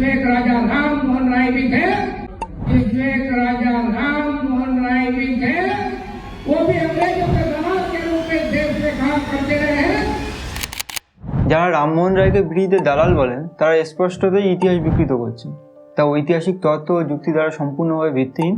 जिसमें एक राजा राम मोहन राय भी थे जिसमें एक राजा राम मोहन राय भी थे वो भी अंग्रेजों के दलाल के रूप में देश में काम करते रहे हैं যারা রামমোহন রায়কে ব্রিটিশদের দালাল বলেন তারা স্পষ্টতই ইতিহাস বিকৃত করছে তা ঐতিহাসিক তত্ত্ব ও যুক্তি দ্বারা সম্পূর্ণভাবে ভিত্তিহীন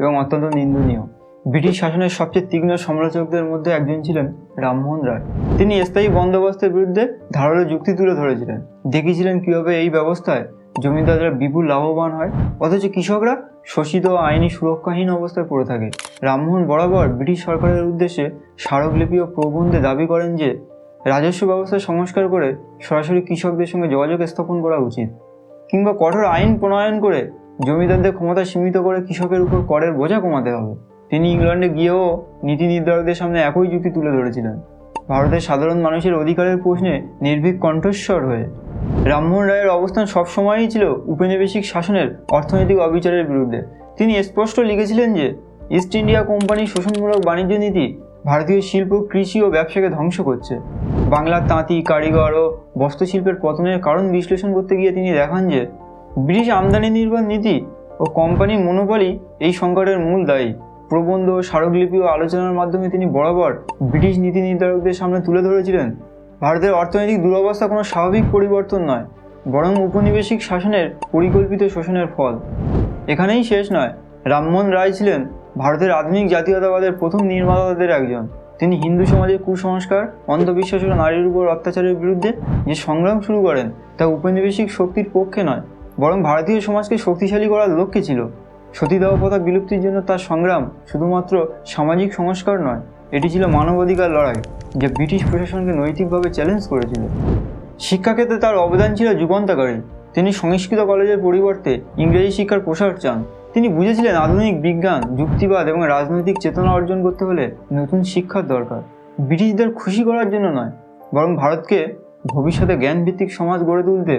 এবং অত্যন্ত নিন্দনীয় ব্রিটিশ শাসনের সবচেয়ে তীক্ষ্ণ সমালোচকদের মধ্যে একজন ছিলেন রামমোহন রায় তিনি স্থায়ী বন্দোবস্তের বিরুদ্ধে ধারালো যুক্তি তুলে ধরেছিলেন দেখিয়েছিলেন কীভাবে এই ব্যবস্থায় জমিদাররা বিপুল লাভবান হয়। অথচ কৃষকরা শোষিত আইনি সুরক্ষাহীন অবস্থায় পড়ে থাকে। রামমোহন বরাবর ব্রিটিশ সরকারের উদ্দেশ্যে স্মারকলিপি ও প্রবন্ধে দাবি করেন যে, রাজস্ব ব্যবস্থা সংস্কার করে সরাসরি কৃষকদের সঙ্গে যোগাযোগ স্থাপন করা উচিত। কিংবা কঠোর আইন প্রণয়ন করে জমিদারদের ক্ষমতা সীমিত করে কৃষকের উপর করের বোঝা কমাতে হবে। তিনি ইংল্যান্ডে গিয়েও নীতি নির্ধারকদের সামনে একই যুক্তি তুলে ধরেছিলেন। ভারতের সাধারণ মানুষের অধিকারের প্রশ্নে নির্ভীক কণ্ঠস্বর হয়ে রামমোহন রায়ের অবস্থান সবসময়ই ছিল উপনিবেশিক শাসনের অর্থনৈতিক অবিচারের বিরুদ্ধে। তিনি স্পষ্ট লিখেছিলেন যে, ইস্ট ইন্ডিয়া কোম্পানির শোষণমূলক বাণিজ্য নীতি ভারতীয় শিল্প, কৃষি ও ব্যবসাকে ধ্বংস করছে। বাংলার তাঁতি, কারিগর ও বস্ত্রশিল্পের পতনের কারণ বিশ্লেষণ করতে গিয়ে তিনি দেখান যে, ব্রিটিশ আমদানি নির্ভর নীতি ও কোম্পানির মনোবলই এই সংকটের মূল দায়ী। প্রবন্ধ, স্মারকলিপি ও আলোচনার মাধ্যমে তিনি বরাবর ব্রিটিশ নীতি নির্ধারকদের সামনে তুলে ধরেছিলেন। ভারতের অর্থনৈতিক দুরবস্থা কোনো স্বাভাবিক পরিবর্তন নয়, বরং উপনিবেশিক শাসনের পরিকল্পিত শোষণের ফল। এখানেই শেষ নয়, রামমোহন রায় ছিলেন ভারতের আধুনিক জাতীয়তাবাদের প্রথম নির্মাতাদের একজন। তিনি হিন্দু সমাজের কুসংস্কার, অন্ধবিশ্বাস ও নারীর উপর অত্যাচারের বিরুদ্ধে যে সংগ্রাম শুরু করেন, তা উপনিবেশিক শক্তির পক্ষে নয়, বরং ভারতীয় সমাজকে শক্তিশালী করার লক্ষ্যে ছিল। সতীদাহ প্রথা বিলুপ্তির জন্য তার সংগ্রাম শুধুমাত্র সামাজিক সংস্কার নয় এটি ছিল মানবাধিকার লড়াই, যা ব্রিটিশ প্রশাসনকে নৈতিকভাবে চ্যালেঞ্জ করেছিল। শিক্ষাক্ষেত্রে তার অবদান ছিল যুগান্তকারী। তিনি সংস্কৃত কলেজের পরিবর্তে ইংরেজি শিক্ষার প্রসার চান। তিনি বুঝেছিলেন আধুনিক বিজ্ঞান, যুক্তিবাদ এবং রাজনৈতিক চেতনা অর্জন করতে হলে নতুন শিক্ষার দরকার। ব্রিটিশদের খুশি করার জন্য নয়, বরং ভারতকে ভবিষ্যতে জ্ঞানভিত্তিক সমাজ গড়ে তুলতে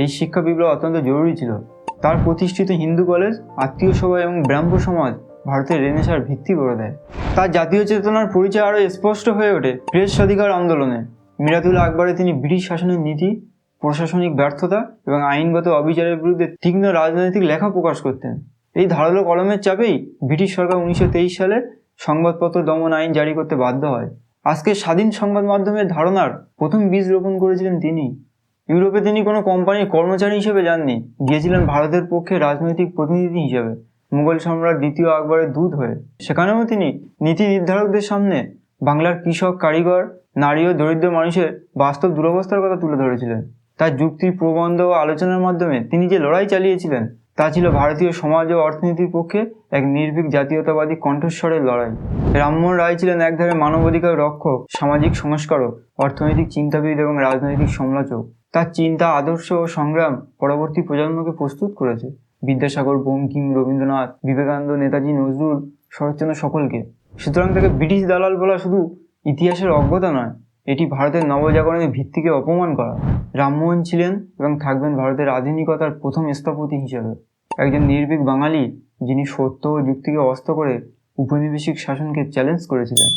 এই শিক্ষা বিপ্লব অত্যন্ত জরুরি ছিল। তার প্রতিষ্ঠিত হিন্দু কলেজ, আত্মীয় সভা এবং ব্রাহ্ম সমাজ ভারতের রেনেসার ভিত্তি করে দেয়। তার জাতীয় চেতনার পরিচয় আরও স্পষ্ট হয়ে ওঠে প্রেস স্বাধিকার আন্দোলনে। মিরাতুল আকবরে তিনি ব্রিটিশ শাসনের নীতি, প্রশাসনিক ব্যর্থতা এবং আইনগত অবিচারের বিরুদ্ধে তীক্ষ্ণ রাজনৈতিক লেখা প্রকাশ করতেন। এই ধারালো কলমের চাপেই ব্রিটিশ সরকার উনিশশো তেইশ সালে সংবাদপত্র দমন আইন জারি করতে বাধ্য হয়। আজকে স্বাধীন সংবাদ মাধ্যমের ধারণার প্রথম বীজ রোপণ করেছিলেন তিনি। ইউরোপে তিনি কোনো কোম্পানির কর্মচারী হিসেবে যাননি, গিয়েছিলেন ভারতের পক্ষে রাজনৈতিক প্রতিনিধি হিসেবে। মুঘল সম্রাট দ্বিতীয় আকবরের দূত হয়ে। সেখানেও তিনি নীতি নির্ধারকদের সামনে বাংলার কৃষক, কারিগর, নারী ও দরিদ্র মানুষের বাস্তব দুরবস্থার কথা তুলে ধরেছিলেন। তার যুক্তি প্রবন্ধ ও আলোচনার মাধ্যমে তিনি যে লড়াই চালিয়েছিলেন, তা ছিল ভারতীয় সমাজ ও অর্থনীতির পক্ষে এক নির্ভীক জাতীয়তাবাদী কণ্ঠস্বরের লড়াই। রামমোহন রায় ছিলেন এক ধারে মানবাধিকার রক্ষক, সামাজিক সংস্কারক, অর্থনৈতিক চিন্তাবিদ এবং রাজনৈতিক সমালোচক। তার চিন্তা, আদর্শ ও সংগ্রাম পরবর্তী প্রজন্মকে প্রস্তুত করেছে। বিদ্যাসাগর বঙ্কিম রবীন্দ্রনাথ, বিবেকানন্দ, নেতাজি, নজরুল, শরৎচন্দ্র সকলকে। সুতরাং তাকে ব্রিটিশ দালাল বলা শুধু ইতিহাসের অজ্ঞতা নয়, এটি ভারতের নবজাগরণের ভিত্তিকে অপমান করা। রামমোহন ছিলেন এবং থাকবেন ভারতের আধুনিকতার প্রথম স্থপতি হিসেবে। একজন নির্ভীক বাঙালি, যিনি সত্য ও যুক্তিকে অস্ত করে উপনিবেশিক শাসনকে চ্যালেঞ্জ করেছিলেন।